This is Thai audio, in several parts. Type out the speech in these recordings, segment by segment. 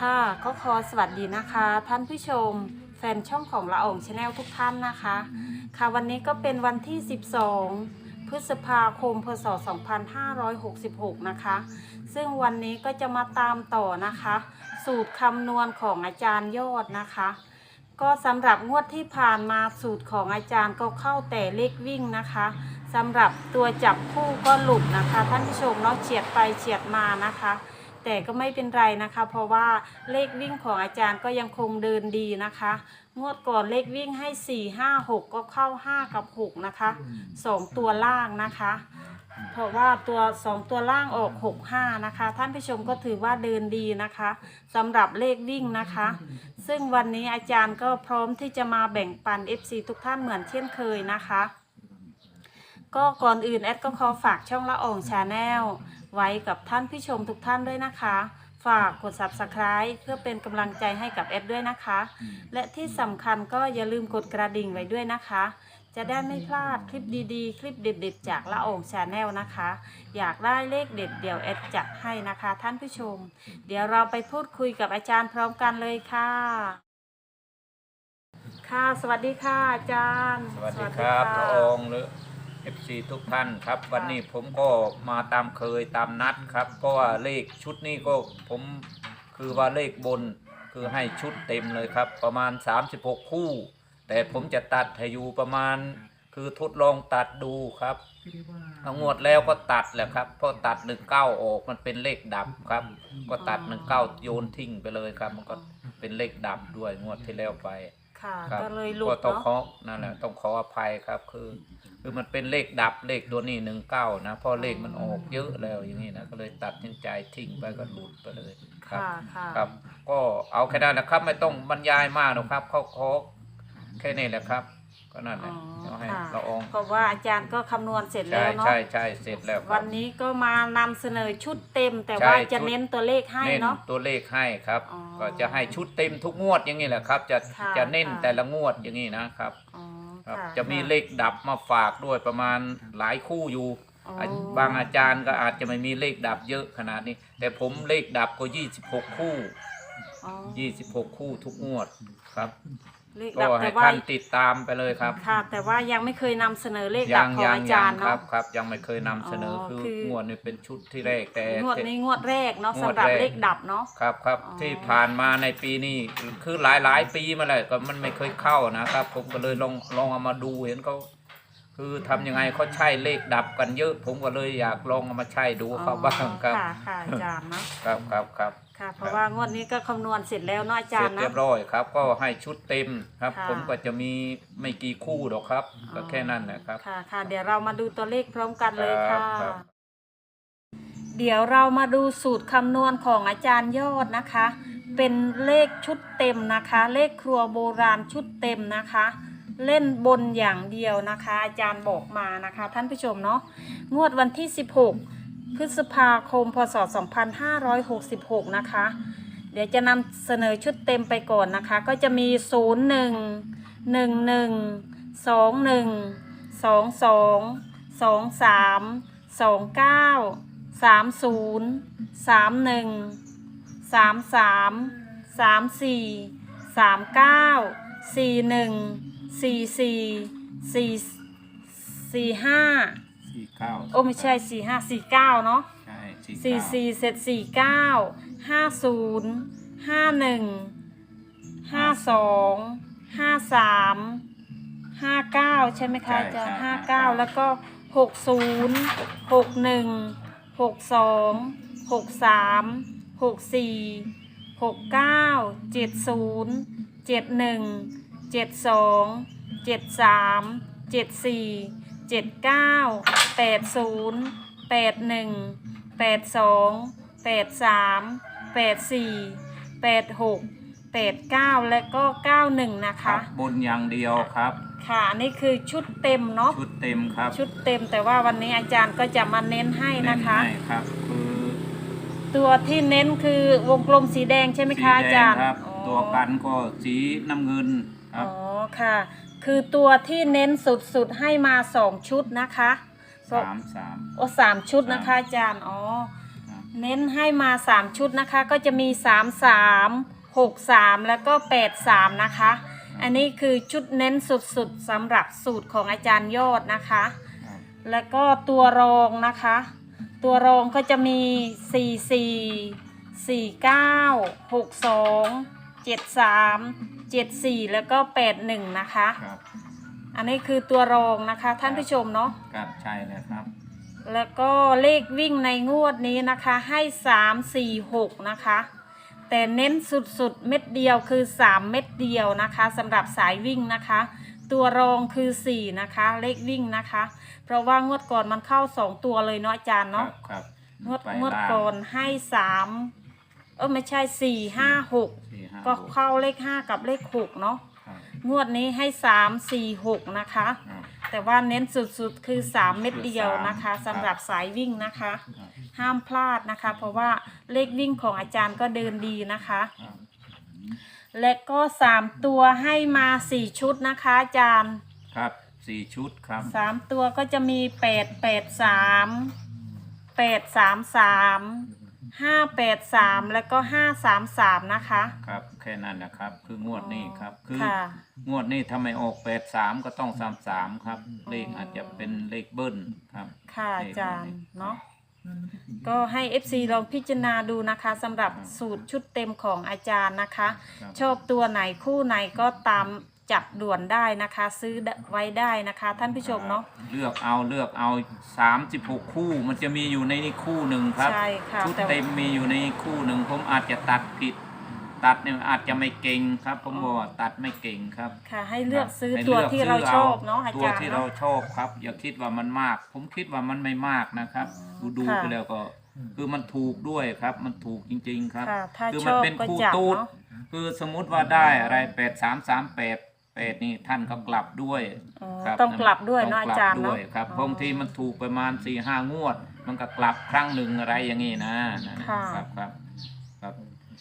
ค่ะก็ขอสวัสดีนะคะ ท่านผู้ชม แฟนช่องของละอองชาแนลทุกท่านนะคะ ค่ะวันนี้ก็เป็นวันที่ 12 พฤษภาคมพศ 2566 นะคะ ซึ่งวันนี้ก็จะมาตามต่อนะคะ สูตรคำนวณของอาจารย์ยอดนะคะ ก็สำหรับงวดที่ผ่านมาสูตรของอาจารย์ก็เข้าแต่เลขวิ่งนะคะสำหรับตัวจับคู่ก็หลุดนะคะ ท่านผู้ชมเนาะเฉียดไปเฉียดมานะคะ แต่ก็ไม่เป็นไรนะคะ เพราะว่าเลขวิ่งของอาจารย์ก็ยังคงเดินดีนะคะ งวดก่อนเลขวิ่งให้ 4 5 6 ก็เข้า 5 กับ 6 นะคะ 2 ตัวล่างนะคะ เพราะว่าตัว 2 ตัวล่างออก 6 5 นะคะ ท่านผู้ชมก็ถือว่าเดินดีนะคะสำหรับเลขวิ่งนะคะ ซึ่งวันนี้อาจารย์ก็พร้อมที่จะมาแบ่งปัน FC ทุกท่านเหมือนเช่นเคยนะคะ ก็ก่อนอื่นแอดก็ขอฝากช่องละอองชาแนลไว้กับท่านผู้ชมทุกท่านด้วยนะคะ ฝากกด subscribe เพื่อเป็นกำลังใจให้กับแอดด้วยนะคะ และที่สำคัญก็อย่าลืมกดกระดิ่งไว้ด้วยนะคะ จะได้ไม่พลาดคลิปดีๆ คลิปเด็ดๆ จากละอองชาแนลนะคะ อยากได้เลขเด็ดเดี๋ยวแอดจัดให้นะคะท่านผู้ชม เดี๋ยวเราไปพูดคุยกับอาจารย์พร้อมกันเลยค่ะ ค่ะ สวัสดีค่ะอาจารย์ สวัสดีครับะพระองค์หรือ FC ทุกท่านครับ วันนี้ผมก็มาตามเคยตามนัดครับ เพราะว่าเลขชุดนี้ก็ผมคือว่าเลขบนคือให้ชุดเต็มเลยครับ ประมาณ 36 คู่ แต่ผมจะตัดให้อยู่ประมาณ คือทดลองตัดดูครับเอางวดแล้วก็ตัดแหละครับเพราะตัด19ออกมันเป็นเลขดับครับ ก็ตัด19โยนทิ้งไปเลยครับ มันก็เป็นเลขดับด้วยงวดที่แล้วไปค่ะ ครับก็เลยหลุดก็ต้องเนาะขอนั่นแหละต้องขออภัยครับคือ คือมันเป็นเลขดับเลขตัวนี้หนึ่งเก้านะเพราะเลขมันออกเยอะแล้วอย่างนี้นะก็เลยตัดสินใจทิ้งไปก็หลุดไปเลยครับค่ะค่ะครับ ก็เอาแค่นั้นนะครับ ไม่ต้องบรรยายมากหรอกครับเขาขอแค่นี้แหละครับ ก็นั่นแหอ๋ละอเอาให้ค่ะละอองเพราะว่าอาจารย์ก็คำนวณเสร็จใช่แล้วเนาะ ใช่ใช่เสร็จแล้วครับวันนี้ก็มานำเสนอชุดเต็ม แต่ใช่ว่าจะชุด เน้นตัวเลขให้เน้นเนาะ ตัวเลขให้ครับ อ๋อก็จะให้ชุดเต็มทุกงวดอย่างนี้แหละครับ จะค่ะจะเน้นค่ะ แต่ละงวดอย่างนี้นะครับอ๋อ ครับ ค่จะมีเลขดับมาฝากด้วยประมาณหลายคู่อยู่ อ๋อ บางอาจารย์ก็อาจจะไม่มีเลขดับเยอะขนาดนี้ แต่ผมเลขดับก็ 26 คู่ อ๋อ26 คู่ทุกงวดครับ เลขก็ดับให้แต่ว่าท่านติดตามไปเลยครับ ค่ะ แต่ว่ายังไม่เคยนำเสนอเลขดัยับงของยังอาจายัรงย์ครัเนาะ บครับยังไม่เคยนำเสนอออคือคือ งวดนี้เป็นชุดที่แรกแต่ งวดนี้งวดแรกเนาะงวดสำหรับแรก เลขดับเนาะ ครับครับอ๋อ ที่ผ่านมาในปีนี้คือหลายหลายๆปีมาเลยก็มันไม่เคยเข้านะครับ ผมก็เลยลองลองเอามาดูเห็นเขาคือทำยังไงเขาใช้เลขดับกันเยอะ ผมก็เลยอยากลองเอามาใช้ดูเขาบ้างครับ ค่ะค่ะอาจารย์เนาะ ครับครับครับ ค่ะ เพราะว่างวดนี้ก็คำนวณเสร็จแล้วเนาะอาเสจารร็จย์เรีนะยบร้อยครับ ก็ให้ชุดเต็มครับ ค่ะ ผมก็จะมีไม่กี่คู่หรอกครับอ๋อก็แค่นั้นนะครับ ค่ะค่ะ เดี๋ยวเรามาดูตัวเลขพร้อมกันเลยค่ะ ครับ เดี๋ยวเรามาดูสูตรคำนวณของอาจารย์ยอดนะคะ เป็นเลขชุดเต็มนะคะ เลขครัวโบราณชุดเต็มนะคะ เล่นบนอย่างเดียวนะคะ อาจารย์บอกมานะคะ ท่านผู้ชมเนาะงวดวันที่ 16 พฤษภาคม พศ 2566 นะคะ เดี๋ยวจะนำเสนอชุดเต็มไปก่อนนะคะ ก็จะมี 0 1 1 1 2 1 2 2 2 3 2 9 3 0 3 1 3 3 3 4 3 9 4 1 4 4 4 4 5สี่เก้าโอ้ไม่ใช่4 5 4 9เนาะใช่สี่สี่เสร็จสี่เก้าห้าศูนย์ห้าหนึ่งห้าสองห้าสามห้าเก้าใช่ไหมคะอาจะห้าเก้าแล้วก็หกศูนย์หกหนึ่งหกสองหกสามหกสี่หกเก้าเจ็ดศูนย์เจ็ดหนึ่งเจ็ดสองเจ็ดสามเจ็ดสี่เจ็ดเก้า แปดศูนย์แปดหนึ่งแปดสองแปดสามแปดสี่แปดหกแปดเก้าและก็เก้าหนึ่งนะครัคะ บบนอย่างเดียวครับ ค่ะอันนี่คือชุดเต็มเนาะ ชุดเต็มครับชุดเต็มแต่ว่าวันนี้อาจารย์ก็จะมาเน้นให้นะคะเให้ครับ คือตัวที่เน้นคือวงกลมสีแดงใช่ไหมสีคะอาแดจางรย์ครับอ๋อตัวกันก็สีน้ำเงินคอ๋รัอบค่ะ คือตัวที่เน้นสุดๆให้มาสองชุดนะคะ สามสาม โอ้สามชุดนะคะอาจารย์อ๋อครับ เน้นให้มา3ชุดนะคะ ก็จะมี3 3 6 3แล้วก็8 3นะคะ อันนี้คือชุดเน้นสุดๆสำหรับสูตรของอาจารย์ยอดนะคะ ครับแล้วก็ตัวรองนะคะ ตัวรองก็จะมี 4 4 4 9 6 2 7 3 7 4 แล้วก็ 8 1 นะคะ ครับ อันนี้คือตัวรองนะคะท่านผู้ชมเนาะครับใช่เลยครับ แล้วก็เลขวิ่งในงวดนี้นะคะให้3 4 6นะคะ แต่เน้นสุดๆเม็ดเดียวคือ3เม็ดเดียวนะคะสำหรับสายวิ่งนะคะ ตัวรองคือ4นะคะ เลขวิ่งนะคะ เพราะว่างวดก่อนมันเข้า2ตัวเลยเนาะอาจารย์ครัเนาะบครับ งวดไปงวดล่าง ก่อนให้3เออไม่ใช่4 5สี่ห้า6ก็หกเข้าเลข5กับเลข6เนาะครับ งวดนี้ให้3 4 6นะคะครับแต่ว่าเน้นสุดๆคือ3เม็ดเดียวนะคะคือสามสำหรับสายวิ่งนะคะครับห้ามพลาดนะคะ เพราะว่าเลขวิ่งของอาจารย์ก็เดินดีนะคะครับและก็3ตัวให้มา4ชุดนะคะ อาจารย์ ครับสี่ชุดครับ3ตัวก็จะมี8 8 3 8 3 3 5 8 3แล้วก็ 5 3 3 นะคะ ครับ แค่นั้นนะครับ คืองวดนี้ครับ คือค่ะ งวดนี้ถ้าไม่ออกแปดสามก็ต้องสามสามครับ เลขอาจจะเป็นเลขเบิ้ลครับค่ะอาจารย์เนาะก็ให้ FC ลองพิจารณาดูนะคะสำหรับสูตรชุดเต็มของอาจารย์นะคะ ครับ ชอบตัวไหนคู่ไหนก็ตาม จับด่วนได้นะคะ ซื้อไว้ได้นะคะ ท่านผู้ชมเนาะ เลือกเอาเลือกเอาสามสิบหกคู่ มันจะมีอยู่ในนี้คู่หนึ่งครับใช่ค่ะชุดแต่ เต็มมีอยู่ในคู่หนึ่งผมอาจจะตัดผิด ตัดเนี่ยอาจจะไม่เก่งครับ ผมบอกว่าตัดไม่เก่งครับค่ะ ให้เลือกซื้อให้ตัวลืกที่เราซื้ชอบเนาะอาตัวจารย์ที่เราเนาะ ชอบครับ อย่าคิดว่ามันมาก ผมคิดว่ามันไม่มากนะครับ ดูดูค่ะ ไปแล้วก็ คือมันถูกด้วยครับ มันถูกจริง ๆ ครับ ค่ะ ถ้าคือชมันอบเป็นก็คู่จับตูดเนาะ คือสมมุติว่าได้อะไรแปดสามสามแปด แปดนี่ท่านก็กลับด้วยอ๋อครับต้องกลับด้วยต้เนาะงอากจารย์ด้เนาะวยครับอ๋อบางทีมันถูกประมาณสี่ห้างวด มันก็กลับครั้งหนึ่งอะไรอย่างงี้นะนั่นค่ะ ครับครับครับ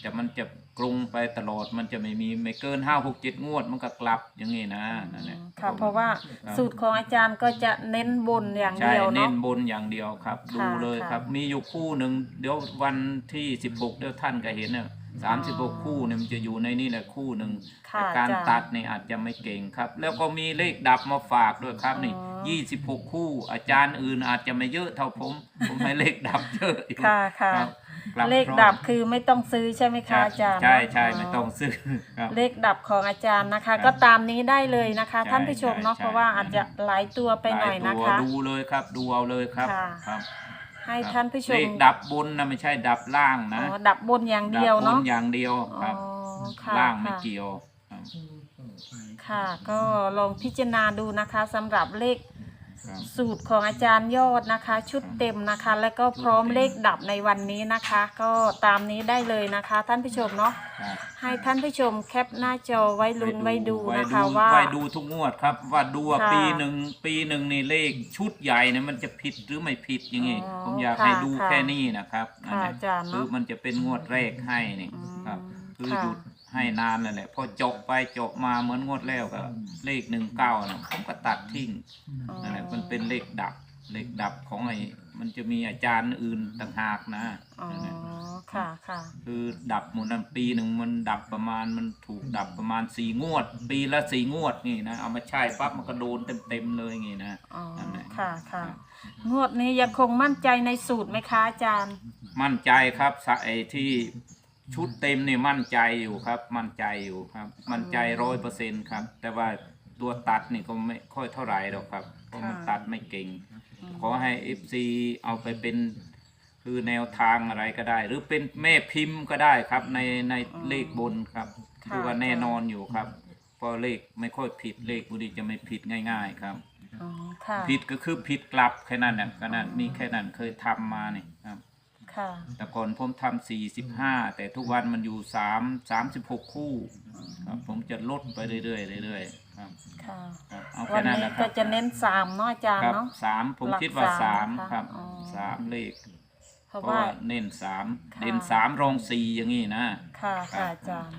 แต่มันจะกรุงไปตลอดมันจะไม่มีไม่เกินห้าหกเจ็ดงวด มันก็กลับอย่างงี้นะนั่นแหละค่ะเพราะว่าครับ สูตรของอาจารย์ก็จะเน้นบนอย่างใช่เดียวเน้เนาะ นบนอย่างเดียวครับ ดูค่ะเลยค่ะ ครับ มีอยู่คู่หนึ่งเดี๋ยววันที่สิบหกเดี๋ยวท่านก็เห็นเนี่ย สามสิบหกคู่เนี่ยมันจะอยู่ในนี่แหละคู่หนึ่งค่ะแต่การอาจารย์ตัดนี่อาจจะไม่เก่งครับ แล้วก็มีเลขดับมาฝากด้วยครับนี่อ๋อยี่สิบหกคู่ อาจารย์อื่นอาจจะไม่เยอะเท่าผม ผมให้เลขดับเยอะอยู่ค่ะค่ะครับกบเลขพร้อมดับคือไม่ต้องซื้อใช่ไหมคะอาจารย์ ใช่ใช่ไม่ต้องซื้อครับเลขดับของอาจารย์นะคะครับก็ตามนี้ได้เลยนะคะใช่ท่านผู้ชมเนาะใช่เพราะว่าอาจจะหลายตัวไปหน่อยลานะตัวคะ ดูเลยครับดูเอาเลยครับค่ะครับ ให้ครับท่านผู้ชเลมขดับบนนะไม่ใช่ดับล่างอ๋นะอดับบนอย่างเดียวดับบเนาะนอย่างเดียวครับอ๋อค่ะล่างไม่ค่ะ เกี่ยวครับ ค่ะก็ลองพิจารณาดูนะคะสำหรับเลข ครับสูตรของอาจารย์ยอดนะคะ ชุดเต็มนะคะ แล้วก็พร้อมเลขดับในวันนี้นะคะ ก็ตามนี้ได้เลยนะคะ ท่านผู้ชมเนาะครับให้ท่านผู้ชมแคปหน้าจอไว้ลุ้นไว้ดูไว้นะคะดูว่า ไว้ดูทุกงวดครับ ว่าดูว่าค่ะ ปีหนึ่งปีหนึ่งนี่เลขชุดใหญ่เนี่ยมันจะผิดหรือไม่ผิดอย่างงี้อ๋อผมอยากค่ะให้ดูค่ะแค่นี้นะครับนั่นแหละค่ะอาจารย์เนอะคือมันจะเป็นงวดแรกให้นี่อืมครับ คือค่ะ หยุด ให้นานนั่นแหละพอจบไปจบมาเหมือนงวดแล้วก็ เลขหนึ่งเก้านะผมก็ตัดทิ้งนั่นแหละมันเป็นเลขดับ เลขดับของไอ้มันจะมีอาจารย์อื่นต่างหากนะอ๋อนั่นแหละค่ะค่ะคือดับหมดนั้นปีหนึ่งมันดับประมาณมันถูกดับประมาณสี่งวด ปีละสี่งวดนี่นะเอามาใช้ปั๊บมันก็โดนเต็มๆเลยไงนะอ๋อนั่นแหละค่ะค่ะงวดนี้ยังคงมั่นใจในสูตรไหมคะอาจารย์ มั่นใจครับสะไอ้ที่ ชุดเต็มนี่มั่นใจอยู่ครับ มั่นใจอยู่ครับ มั่นใจร้อยเปอร์เซ็นต์ครับ แต่ว่าตัวตัดนี่ก็ไม่ค่อยเท่าไหร่หรอกครับเพราะมันค่ะตัดไม่เก่ง ขอให้เอฟซีเอาไปเป็นคือแนวทางอะไรก็ได้ หรือเป็นแม่พิมพ์ก็ได้ครับ ในในเลขบนครับค่ะ คือว่าแน่นอนอยู่ครับเพราะเลขไม่ค่อยผิดเลขบุรีจะไม่ผิดง่าย ๆ ครับ อ๋อค่ะ ผิดก็คือผิดกลับแค่นั้นน่ะก็นั้นมีแค่นั้นเคยทำมานี่ครับ ค่ะแต่ก่อนผมทำสี่สิบห้าแต่ทุกวันมันอยู่สามสามสิบหกคู่ครับผมจะลดไปเรื่อยๆเรื่อยๆครับค่ะครับเอาวัแค่นนั้นนี้แหละคก็รับจะเน้นสามเนาะอาจารย์ครับเนาะ สามผมหลักคิดว่าสาสามมนะคะครับอ๋อ สามเลข เพราะเพราะว่า ว่าเน้นสามค่ะ เด่นสามรองสี่อย่างงี้นะ ค่ะครัค่ะบอาจารย์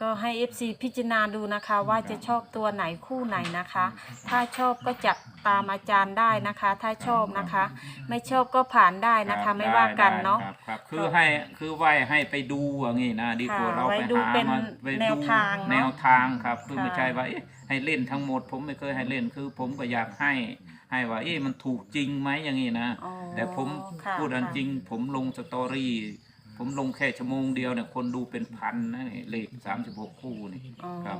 ก็ให้ FC พิจารณาดูนะคะ ว่าจะชอบตัวไหนคู่ไหนนะคะ ถ้าชอบก็จัดตามอาจารย์ได้นะคะ ถ้าชอบนะคะ ไม่ชอบก็ผ่านได้นะรัคะบไม่ว่ากันได้เนาะ ครับครับคือให้คือไว้ให้ไปดูอย่างงี้นะดีกว่าค่ะเราไว้ไปดูหาเป็นมาไปแนวดูทางเนอะแนวทางครับ คือค่ะ ไม่ใช่ว่าเอ๊ะให้เล่นทั้งหมด ผมไม่เคยให้เล่นคือ ผมก็อยากให้ให้ว่าเอ๊ะมันถูกจริงไหมอย่างงี้นะ อ๋อแต่ผมค่ะพูดอันค่ะจริง ผมลงสตอรี่ ผมลงแค่ชั่วโมงเดียวเนี่ยคนดูเป็นพันนะนี่เลขสามสิบหกคู่นี่อ๋อครับ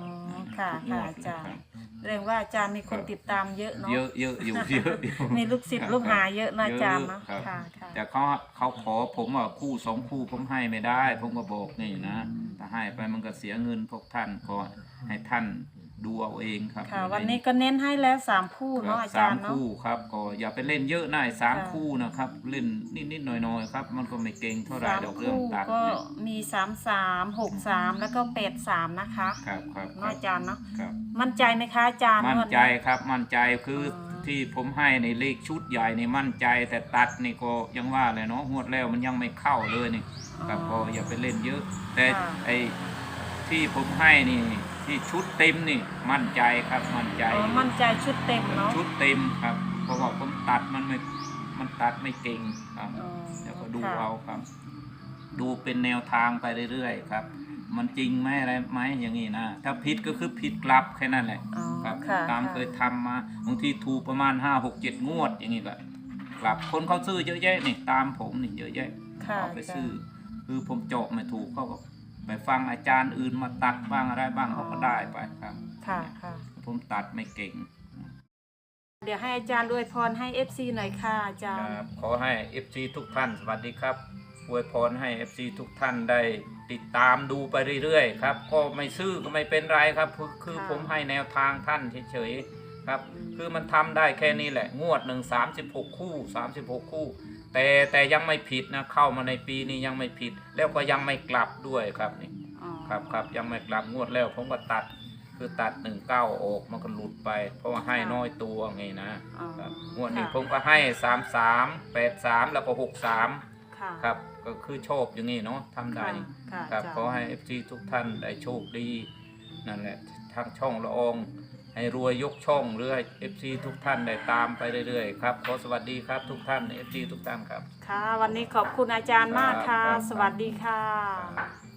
ค่ะทุกงค่ะวดอาจารคย์บเรียกว่าอาจารย์มีคนครับติดตามเยอะเนาะเยอะเยอะอยู่เยอะอยู่ มีลูกศิษครัย์บลูกหาเยอะนะอาจารย์เยเนาะครับค่ะค่ะแต่เขาเขาขอผมว่าคู่สองคู่ผมให้ไม่ได้ ผมก็บอกนี่นะถ้าให้ไปมันก็เสียเงินพวกท่านก็ให้ท่าน ดูเอาเองครับค่ะ วันนี้ก็เน้นให้แล้วสามคู่ครัเนาะบอาสาจารมย์เนาะ คู่ครับก็อย่าไปเล่นเยอะนะไอ้สามค่ะ คู่นะครับเล่นนิดๆหน่อยๆครับ มันก็ไม่เก่งเท่าไหร่สามดอกเรื่องคู่ตัดก็เนี่ยมีสามสามหกสามแล้วก็แปดสามนะคะครับครับคเนาะรับอาจารย์เนาะครับ มั่นใจไหมคะอาจารย์มั่นงวด ใจครับมั่นใจคือออ ที่ผมให้ในเลขชุดใหญ่ในมั่นใจแต่ตัดนี่ก็ยังว่าเลยเนาะงวดแล้วมันยังไม่เข้าเลยนี่ ครับก็อย่าไปเล่นเยอะ แต่ค่ะ ไอ้ที่ผมให้นี่ ที่ชุดเต็มนี่มั่นใจครับมั่นใจ อ๋อมั่นใจชุดเต็มเนาะชุดเต็มครับเพราะว่าผมตัดมันไม่มันตัดไม่เก่งครับอ๋อเดี๋ยวก็ดูค่ะเอาครับ ดูเป็นแนวทางไปเรื่อยๆครับ มันจริงไหมอะไรไหมอย่างนี้นะถ้าผิดก็คือผิดกลับแค่นั้นแหละอ๋อครับ ค่ะตามค่ะเคยทำมาบางทีถูกประมาณห้าหกเจ็ดงวดอย่างนี้ก็กลับคนเขาซื้อเยอะแยะนี่ตามผมนี่เยอะแยะค่ะเอาไปซื้อ คือผมเจาะไม่ถูกเขาก็ ไปฟังอาจารย์อื่นมาตัดบ้างอะไรบ้างเขาก็ได้ไปครับค่ะค่ะ ผมตัดไม่เก่ง เดี๋ยวให้อาจารย์อวยพรให้ FC หน่อยค่ะอาจารคย์รับขอให้ FC ทุกท่านสวัสดีครับอวยพรให้ FC ทุกท่านได้ติดตามดูไปเรื่อยๆครับ ก็ไม่ซื้อก็ไม่เป็นไรครับ คือคือค่ะผมให้แนวทางท่านเฉยๆครับ คือมันทำได้แค่นี้แหละ งวดหนึ่งสามสิบหกคู่สามสิบหกคู่ แต่แต่ยังไม่ผิดนะเข้ามาในปีนี้ยังไม่ผิด แล้วก็ยังไม่กลับด้วยครับนี่อ๋อครับครับยังไม่กลับงวดแล้วผมก็ตัดคือตัดหนึ่งเก้าออกมันก็หลุดไป เพราะว่าให้น้อยตัวไงนะอ๋อครับงวดนี้ค่ะผมก็ให้สามสามแปดสามแล้วก็หกสามค่ะครับก็คือโชคอย่างนี้เนาะทำได้ค่ะครับอาจารย์ขอให้เอฟซีทุกท่านได้โชคดีนั่นแหละทางช่องละออง ให้รวยยกช่องหรือให้เอฟซีทุกท่านได้ตามไปเรื่อยๆครับขอสวัสดีครับทุกท่านเอฟซีทุกท่านครับ ค่ะ วันนี้ขอบคุณอาจารย์มากค่ะครับสวัสดีค่ะ ครับ